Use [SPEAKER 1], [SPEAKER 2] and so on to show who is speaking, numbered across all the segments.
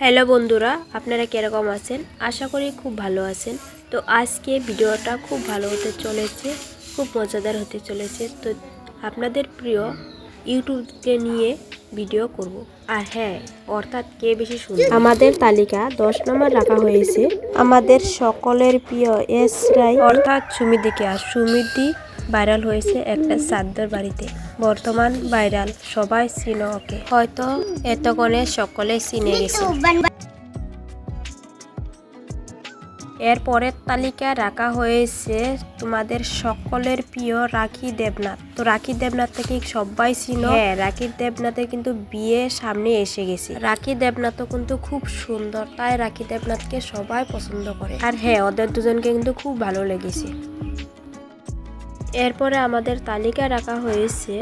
[SPEAKER 1] Hello বন্ধুরা আপনারা কীরকম আছেন? আশা করি খুব ভালো আছেন। তো আজকে ভিডিওটা খুব ভালো হতে চলেছে খুব মজাদার হতে চলেছে। তো আপনাদের প্রিয় ইউটিউবকে নিয়ে ভিডিও করব। আর হ্যাঁ অর্থাৎ কে বেশি সুন্দর আমাদের তালিকা দশ নম্বর রাখা হয়েছে। আমাদের সকলের প্রিয় এস রাই। অর্থাৎ সুমিদিকে। আর সুমিদি ভাইরাল হয়েছে একটা সাদ্দার বাড়িতে। বর্তমান ভাইরাল, সবাই চিনো ওকে। হয়তো এতক্ষণে সকলে চিনে গেছে। এর পরের তালিকা রাখা হয়েছে তোমাদের সকলের প্রিয় রাখি দেবনাথ। তো রাখি দেবনাথ থেকে সবাই ছিল হ্যাঁ রাখি দেবনাথের কিন্তু বিয়ে সামনে এসে গেছে। রাখি দেবনাথও কিন্তু খুব সুন্দর, তাই রাখি দেবনাথকে সবাই পছন্দ করে। আর হ্যাঁ ওদের দুজনকে কিন্তু খুব ভালো লেগেছে। এরপরে আমাদের তালিকা রাখা হয়েছে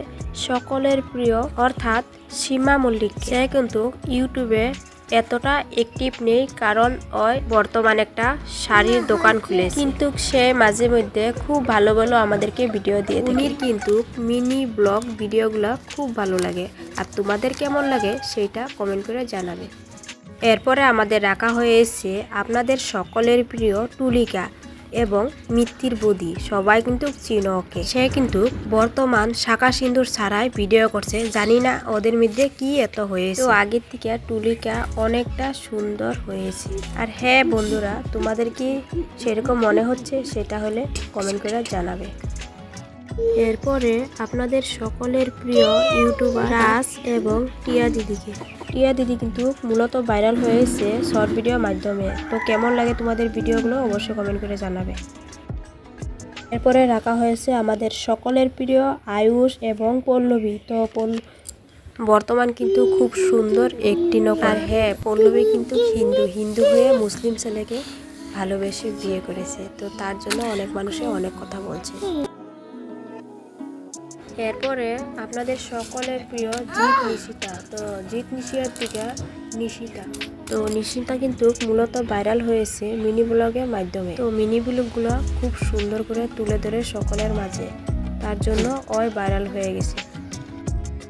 [SPEAKER 1] সকলের প্রিয় অর্থাৎ সীমা মল্লিক সে কিন্তু ইউটিউবে এতটা অ্যাক্টিভ নেই কারণ ওই বর্তমানে একটা শাড়ির দোকান খুলেছে। কিন্তু সে মাঝে মধ্যে খুব ভালো ভালো আমাদেরকে ভিডিও দিয়ে উনির কিন্তু মিনি ব্লগ ভিডিওগুলো খুব ভালো লাগে। আর তোমাদের কেমন লাগে সেইটা কমেন্ট করে জানাবে। এরপরে আমাদের রাখা হয়েছে আপনাদের সকলের প্রিয় টুলিকা। এবং মিত্তির বদি, সবাই কিন্তু চিনো ওকে। সে কিন্তু বর্তমান শাখা সিন্দুর ছাড়াই ভিডিও করছে, জানি না ওদের মধ্যে কি এত হয়েছে। তো আগের থেকে টুলিকা অনেকটা সুন্দর হয়েছে। আর হ্যাঁ বন্ধুরা, তোমাদের কি সেরকম মনে হচ্ছে? সেটা হলে কমেন্ট করে জানাবে। এরপরে আপনাদের সকলের প্রিয় ইউটিউবার রাস এবং টিয়া দিদিকে। টিয়া দিদি কিন্তু মূলত ভাইরাল হয়েছে শর্ট ভিডিওর মাধ্যমে। তো কেমন লাগে তোমাদের ভিডিওগুলো অবশ্যই কমেন্ট করে জানাবে। এরপরে রাখা হয়েছে আমাদের সকলের প্রিয় আয়ুষ এবং পল্লবী। তো বর্তমান কিন্তু খুব সুন্দর একটি নৌকা। হ্যাঁ পল্লবী কিন্তু হিন্দু। হিন্দু হয়ে মুসলিম ছেলেকে ভালোবেসে বিয়ে করেছে। তো তার জন্য অনেক মানুষে অনেক কথা বলছে। এরপরে আপনাদের সকলের প্রিয় জিৎ নিশিতা। তো জিৎ নিশিয়ার থেকে নিশিতা। তো নিশিতা কিন্তু মূলত ভাইরাল হয়েছে মিনি ব্লগের মাধ্যমে। তো মিনি ব্লগগুলো খুব সুন্দর করে তুলে ধরে সকলের মাঝে। তার জন্য ওই ভাইরাল হয়ে গেছে।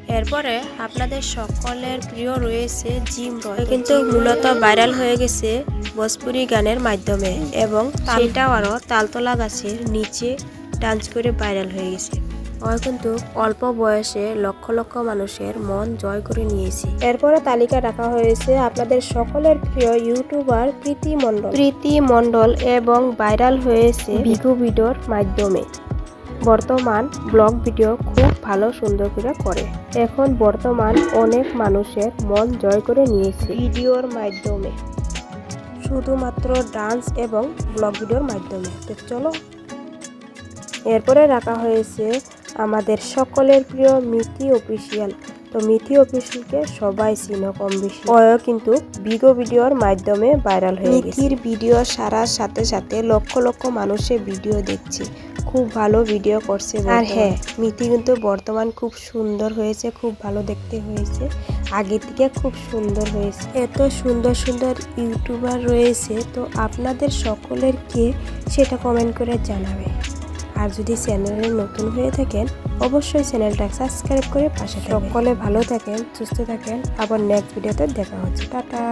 [SPEAKER 1] এরপরে আপনাদের সকলের প্রিয় রয়েছে জিম রয়। কিন্তু মূলত ভাইরাল হয়ে গেছে ভোজপুরি গানের মাধ্যমে এবং সেটাও আরও তালতলা গাছের নিচে ডান্স করে ভাইরাল হয়ে গেছে। ওই কিন্তু অল্প বয়সে লক্ষ লক্ষ মানুষের মন জয় করে নিয়েছে। এরপরে তালিকা রাখা হয়েছে আপনাদের সকলের প্রিয় ইউটিউবার প্রীতি মণ্ডল। প্রীতি মণ্ডল এবং ভাইরাল হয়েছে বিঘু ভিডিওর মাধ্যমে। বর্তমান ব্লগ ভিডিও খুব ভালো সুন্দর করে করে। এখন বর্তমান অনেক মানুষের মন জয় করে নিয়েছে ভিডিওর মাধ্যমে। শুধুমাত্র ডান্স এবং ব্লগ ভিডিওর মাধ্যমে। তো চলো। এরপরে রাখা হয়েছে আমাদের সকলের প্রিয় মিথি অফিসিয়াল। তো মিথি অফিসিয়ালকে সবাই চিনো কম বেশি। ওও কিন্তু বিগো ভিডিওর মাধ্যমে ভাইরাল হয়ে গেছে। মিথির ভিডিও সারার সাথে সাথে লক্ষ লক্ষ মানুষের ভিডিও দেখছে। খুব ভালো ভিডিও করছে আর হ্যাঁ মিথি কিন্তু বর্তমান খুব সুন্দর হয়েছে খুব ভালো দেখতে হয়েছে। আগে থেকে খুব সুন্দর হয়েছে। এত সুন্দর সুন্দর ইউটিউবার রয়েছে তো আপনাদের সকলের কে সেটা কমেন্ট করে জানাবে। আর যদি চ্যানেলে নতুন হয়ে থাকেন, অবশ্যই চ্যানেলটা সাবস্ক্রাইব করে পাশে। সকলে ভালো থাকেন, সুস্থ থাকেন। আবার নেক্সট ভিডিওতে দেখা হচ্ছে। টাটা।